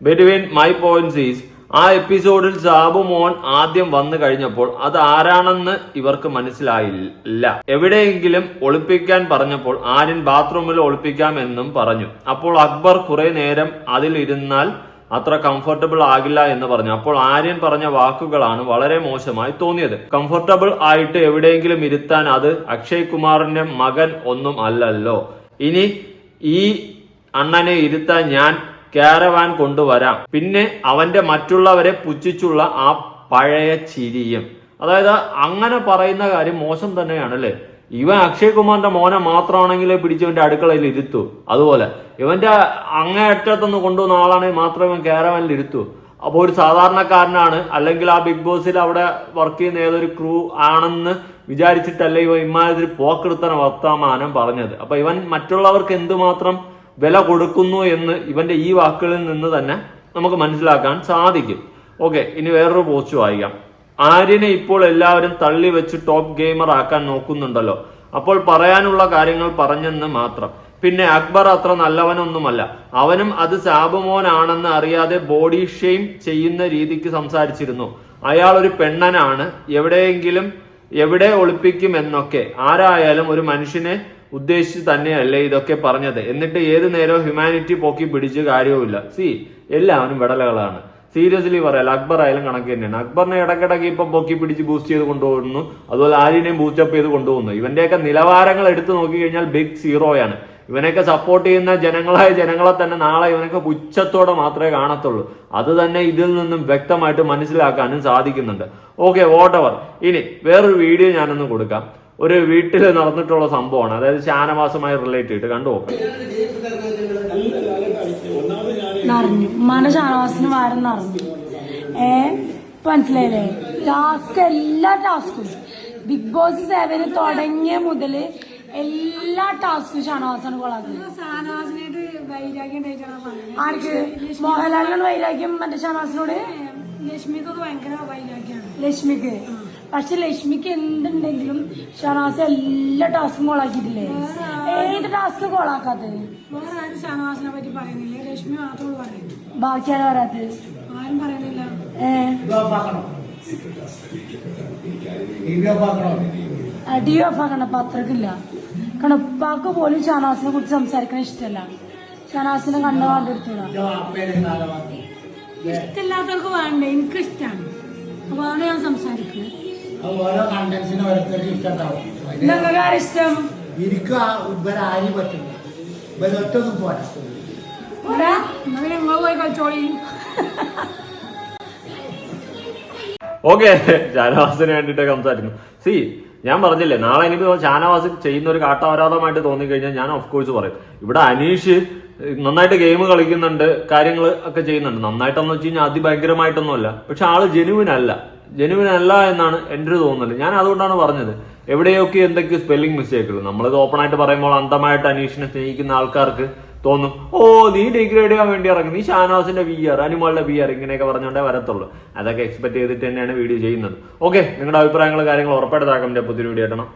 ബെറ്റ്വീൻ മൈ പോയിന്റ്സ് ഈസ് ആ എപ്പിസോഡിൽ സാബു മോൻ ആദ്യം വന്നു കഴിഞ്ഞപ്പോൾ അത് ആരാണെന്ന് ഇവർക്ക് മനസ്സിലായില്ല. എവിടെയെങ്കിലും ഒളിപ്പിക്കാൻ പറഞ്ഞപ്പോൾ ആര്യൻ ബാത്റൂമിൽ ഒളിപ്പിക്കാമെന്നും പറഞ്ഞു. അപ്പോൾ അക്ബർ കുറെ നേരം അതിലിരുന്നാൽ അത്ര കംഫർട്ടബിൾ ആകില്ല എന്ന് പറഞ്ഞു. അപ്പോൾ ആര്യൻ പറഞ്ഞ വാക്കുകളാണ് വളരെ മോശമായി തോന്നിയത്. കംഫർട്ടബിൾ ആയിട്ട് എവിടെയെങ്കിലും ഇരുത്താൻ അത് അക്ഷയ് കുമാറിന്റെ മകൻ ഒന്നും അല്ലല്ലോ. ഇനി ഈ അണ്ണനെ ഇരുത്താൻ ഞാൻ കാരവാൻ കൊണ്ടുവരാം. പിന്നെ അവന്റെ മറ്റുള്ളവരെ പുച്ഛിച്ചുള്ള ആ പഴയ ചിരിയും. അതായത് അങ്ങനെ പറയുന്ന കാര്യം മോശം തന്നെയാണ് അല്ലേ? ഇവൻ അക്ഷയ് കുമാറിന്റെ മോനെ മാത്രമാണെങ്കിലേ പിടിച്ചവന്റെ അടുക്കളയിൽ ഇരുത്തൂ. അതുപോലെ ഇവന്റെ അങ്ങേയറ്റത്തുനിന്ന് കൊണ്ടുവന്ന ആളാണെങ്കിൽ മാത്രമേ ഇവൻ കാരവാനിൽ ഇരുത്തൂ. അപ്പോൾ ഒരു സാധാരണക്കാരനാണ്. അല്ലെങ്കിൽ ആ ബിഗ് ബോസിൽ അവിടെ വർക്ക് ചെയ്യുന്ന ഏതൊരു ക്രൂ ആണെന്ന് വിചാരിച്ചിട്ടല്ല ഇവ ഇമാതിരി പോക്കെടുത്തന വർത്തമാനം പറഞ്ഞത്. അപ്പൊ ഇവൻ മറ്റുള്ളവർക്ക് എന്തുമാത്രം വില കൊടുക്കുന്നു എന്ന് ഇവന്റെ ഈ വാക്കുകളിൽ നിന്ന് തന്നെ നമുക്ക് മനസ്സിലാക്കാൻ സാധിക്കും. ഓക്കെ ഇനി വേറൊരു പോസ്റ്റ് വായിക്കാം. ആര്യനെ ഇപ്പോൾ എല്ലാവരും തള്ളി വെച്ച് ടോപ്പ് ഗെയിമർ ആക്കാൻ നോക്കുന്നുണ്ടല്ലോ. അപ്പോൾ പറയാനുള്ള കാര്യങ്ങൾ പറഞ്ഞെന്ന് മാത്രം. പിന്നെ അക്ബർ അത്ര നല്ലവനൊന്നുമല്ല. അവനും അത് ശാപമോനാണെന്ന് അറിയാതെ ബോഡി ഷെയിം ചെയ്യുന്ന രീതിക്ക് സംസാരിച്ചിരുന്നു. അയാൾ ഒരു പെണ്ണനാണ്. എവിടെയെങ്കിലും എവിടെ ഒളിപ്പിക്കും എന്നൊക്കെ. ആരായാലും ഒരു മനുഷ്യനെ ഉദ്ദേശിച്ച് തന്നെയല്ലേ ഇതൊക്കെ പറഞ്ഞത്. എന്നിട്ട് ഏത് നേരവും ഹ്യൂമാനിറ്റി പോക്കി പിടിച്ച് കാര്യവുമില്ല. സി എല്ലാവരും വിടലകളാണ്. സീരിയസ്ലി പറയാം അക്ബർ ആയാലും കണക്ക് തന്നെയാണ്. അക്ബറിനെ ഇടക്കിടക്ക് ഇപ്പം പൊക്കി പിടിച്ച് ബൂസ്റ്റ് ചെയ്ത് കൊണ്ടുപോകുന്നു. അതുപോലെ ആര്യനെയും ബൂസ്റ്റപ്പ് ചെയ്ത് കൊണ്ടുപോകുന്നു. ഇവന്റെയൊക്കെ നിലവാരങ്ങൾ എടുത്തു നോക്കി കഴിഞ്ഞാൽ ബിഗ് സീറോയാണ് ഇവനൊക്കെ സപ്പോർട്ട് ചെയ്യുന്ന ജനങ്ങളായ ജനങ്ങളെ തന്നെ നാളെ ഇവനൊക്കെ പുച്ഛത്തോടെ മാത്രമേ കാണത്തുള്ളൂ. അത് തന്നെ ഇതിൽ നിന്നും വ്യക്തമായിട്ട് മനസ്സിലാക്കാനും സാധിക്കുന്നുണ്ട്. ഓക്കെ വോട്ടവർ ഇനി വേറൊരു വീഡിയോ ഞാനൊന്ന് കൊടുക്കാം. ഒരു വീട്ടിൽ നടന്നിട്ടുള്ള സംഭവമാണ്. അതായത് ഷാനവാസുമായി റിലേറ്റ് ചെയ്തിട്ട് കണ്ടു നോക്കാം. നിറഞ്ഞു. ഉമ്മാന്റെ ഷാനവാസിന് വാരം നിറഞ്ഞു. ഏ? ഇപ്പൊ മനസ്സിലായില്ലേ? ടാസ്ക് എല്ലാ ടാസ്കും ബിഗ് ബോസ് സെവന് തുടങ്ങിയ മുതൽ എല്ലാ ടാസ്കും ഷാനവാസാണ് കൊള്ളാത്തത് ആർക്ക്? മോഹൻലാലിനോട് വൈരാഗ്യം മറ്റേ ഷാനവാസിനോട്? ലക്ഷ്മിക്ക് ഭയങ്കര വൈരാഗ്യമാണ് ലക്ഷ്മിക്ക്. പക്ഷെ ലക്ഷ്മിക്ക് എന്തുണ്ടെങ്കിലും ഷണാസ് എല്ലാ ടാസ്കും കോളാക്കിട്ടില്ലേ ഏത് ടാസ്ക് കോളാക്കാത്തത് വേറെ ആരും ഷാനവാസിനെ പറ്റി പറയുന്നില്ല? ലക്ഷ്മി മാത്രമേ പറയുന്നു ബാക്കി ആരും പറയാത്തത് ആരും പറയുന്നില്ല. ടി വി ഓഫ് ആക്കണ്ട പത്രക്കില്ല കാരണം ഉപ്പാക്ക് പോലും ഷാനാസിനെ കുറിച്ച് സംസാരിക്കണ ഇഷ്ടമല്ല ഷാനാസിനെ കണ്ട കണ്ടെടുത്തോളാം ഇഷ്ടമില്ലാത്തവർക്ക് വേണ്ട? എനിക്ക് ഇഷ്ടമാണ് അപ്പൊ അതാണ് ഞാൻ സംസാരിക്കുന്നത് ഓരോ ഓരോരുത്തർക്ക് നിങ്ങൾക്ക് ഇഷ്ടം? എനിക്ക് ഇവരാരും പറ്റില്ല. ഇവരൊറ്റൊന്നും പോരാ. ഇവിടെ നിങ്ങൾ പോയി കളിച്ചോളി. ഓക്കെ ഷാനവാസിന് വേണ്ടിയിട്ട് സംസാരിക്കുന്നു. സി ഞാൻ പറഞ്ഞില്ലേ നാളെ എനിക്ക് ഷാനവാസ് ചെയ്യുന്ന ഒരു കാട്ടാവരാധമായിട്ട് തോന്നിക്കഴിഞ്ഞാൽ ഞാൻ ഓഫ് കോഴ്സ് പറയും. ഇവിടെ അനീഷ് നന്നായിട്ട് ഗെയിം കളിക്കുന്നുണ്ട് കാര്യങ്ങൾ ഒക്കെ ചെയ്യുന്നുണ്ട്. നന്നായിട്ടെന്ന് വെച്ച് കഴിഞ്ഞാൽ അതിഭയങ്കരമായിട്ടൊന്നുമല്ല. പക്ഷെ ആൾ ജെനുവിൻ അല്ല. ജെനുവിൻ അല്ല എന്നാണ് എന്റെ ഒരു തോന്നൽ ഞാൻ അതുകൊണ്ടാണ് പറഞ്ഞത്. എവിടെയൊക്കെ എന്തൊക്കെ സ്പെല്ലിംഗ് മിസ്റ്റേക്കുകൾ നമ്മളിത് ഓപ്പൺ ആയിട്ട് പറയുമ്പോൾ അന്ധമായിട്ട് അനീഷിനെ സ്നേഹിക്കുന്ന ആൾക്കാർക്ക് തോന്നും ഓ നീ ഡിഗ്രേഡ് ചെയ്യാൻ വേണ്ടി ഇറങ്ങി നീ ഷാനവാസിന്റെ ബി ആർ അനിമോളുടെ ബി ആർ ഇങ്ങനെയൊക്കെ പറഞ്ഞുകൊണ്ടേ വരത്തുള്ളൂ. അതൊക്കെ എക്സ്പെക്ട് ചെയ്തിട്ട് തന്നെയാണ് വീഡിയോ ചെയ്യുന്നത്. ഓക്കെ നിങ്ങളുടെ അഭിപ്രായങ്ങൾ കാര്യങ്ങൾ ഉറപ്പായിട്ട് താക്കമിന്റെ പുതിയ വീഡിയോ ആയിട്ടാണ്